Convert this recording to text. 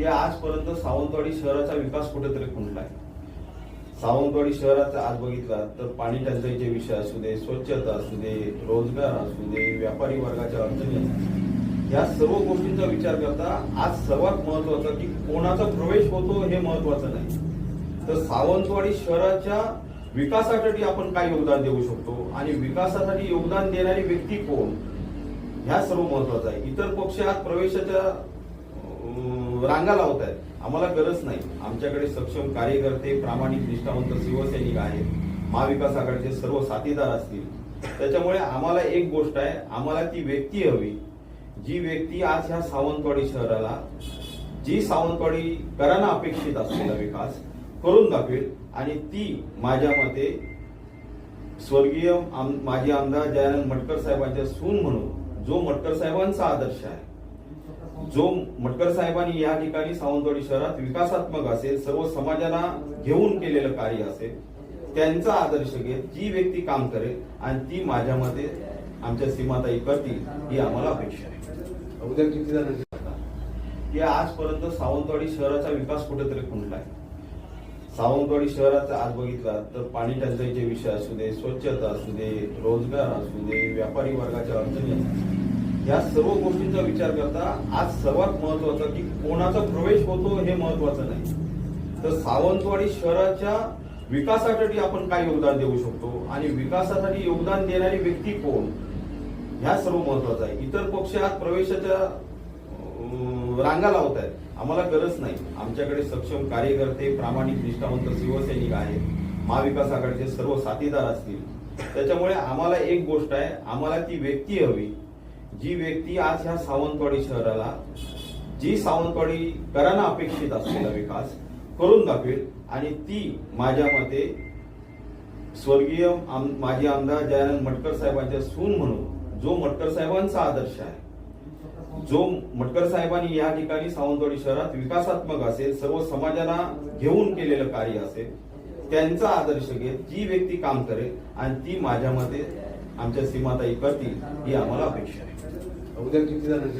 की आजपर्यंत सावंतवाडी शहराचा विकास कुठेतरी खुंटलाय सावंतवाडी शहराचा आज बघितला तर पाणी टंचाईचे विषय असू दे स्वच्छता असू दे रोजगार असू दे व्यापारी वर्गाच्या अडचणी असू दे. या सर्व गोष्टींचा विचार करता आज सर्वात महत्वाचं की कोणाचा प्रवेश होतो हे महत्वाचं नाही. तर सावंतवाडी शहराच्या विकासासाठी आपण काय योगदान देऊ शकतो आणि विकासासाठी योगदान देणारी व्यक्ती कोण? ह्या सर्व महत्वाचं आहे. इतर पक्ष आज प्रवेशाच्या रांगा लावत आहेत आम्हाला गरज नाही. आमच्याकडे सक्षम कार्यकर्ते प्रामाणिक निष्ठावंत शिवसैनिक आहेत. महाविकास आघाडीचे सर्व साथीदार असतील. त्याच्यामुळे आम्हाला एक गोष्ट आहे. आम्हाला ती व्यक्ती हवी. जी व्यक्ती आज ह्या सावंतवाडी शहराला जी सावंतवाडी सावंतवाडीकरांना अपेक्षित असलेला विकास करून दाखवेल आणि ती माझ्या मते स्वर्गीय आम- माजी आमदार जयानंद मटकर साहेबांच्या सून म्हणून जो मटकर साहेबांचा आदर्श आहे जो मटकर साहेबांनी या ठिकाणी सावंतवाडी शहरात विकासात्मक असेल सर्व समाजाला घेऊन केलेलं कार्य असेल त्यांचा आदर्श घेत जी व्यक्ती काम करेल आणि ती माझ्या मते आमच्या सीमाताई करतील ही आम्हाला अपेक्षा आहे. उद्या किती की आजपर्यंत सावंतवाडी शहराचा विकास कुठेतरी खुंटलाय सावंतवाडी शहराचा आज बघितला तर पाणी टंचाईचे विषय असू दे स्वच्छता असू दे रोजगार असू दे व्यापारी वर्गाच्या अडचणी असू दे. या सर्व गोष्टींचा विचार करता आज सर्वात महत्वाचं की कोणाचा प्रवेश होतो हे महत्वाचं नाही. तर सावंतवाडी शहराच्या विकासासाठी आपण काय योगदान देऊ शकतो? आणि विकासासाठी योगदान देणारी व्यक्ती कोण? ह्या सर्व महत्वाचं आहे. इतर पक्ष आज प्रवेशाच्या रांगा लावत आहेत. आम्हाला गरज नाही. आमच्याकडे सक्षम कार्यकर्ते प्रामाणिक निष्ठावंत शिवसैनिक आहेत. महाविकास आघाडीचे सर्व साथीदार असतील. त्याच्यामुळे आम्हाला एक गोष्ट आहे. आम्हाला ती व्यक्ती हवी. जी व्यक्ती आज ह्या सावंतवाडी शहराला जी सावंतवाडीकरांना अपेक्षित असलेला विकास करून दाखवेल आणि ती माझ्या मते स्वर्गीय आम- माजी आमदार जयानंद मटकर साहेबांच्या सून म्हणून जो मटकर साहेबांचा आदर्श आहे जो मटकर साहेबांनी या ठिकाणी सावंतवाडी शहरात विकासात्मक असेल सर्व समाजाला घेऊन केलेलं कार्य असेल त्यांचा आदर्श घेत जी व्यक्ती काम करेल आणि ती माझ्या मते आमच्या सीमाताई करतील ही आम्हाला अपेक्षा आहे. उद्या किती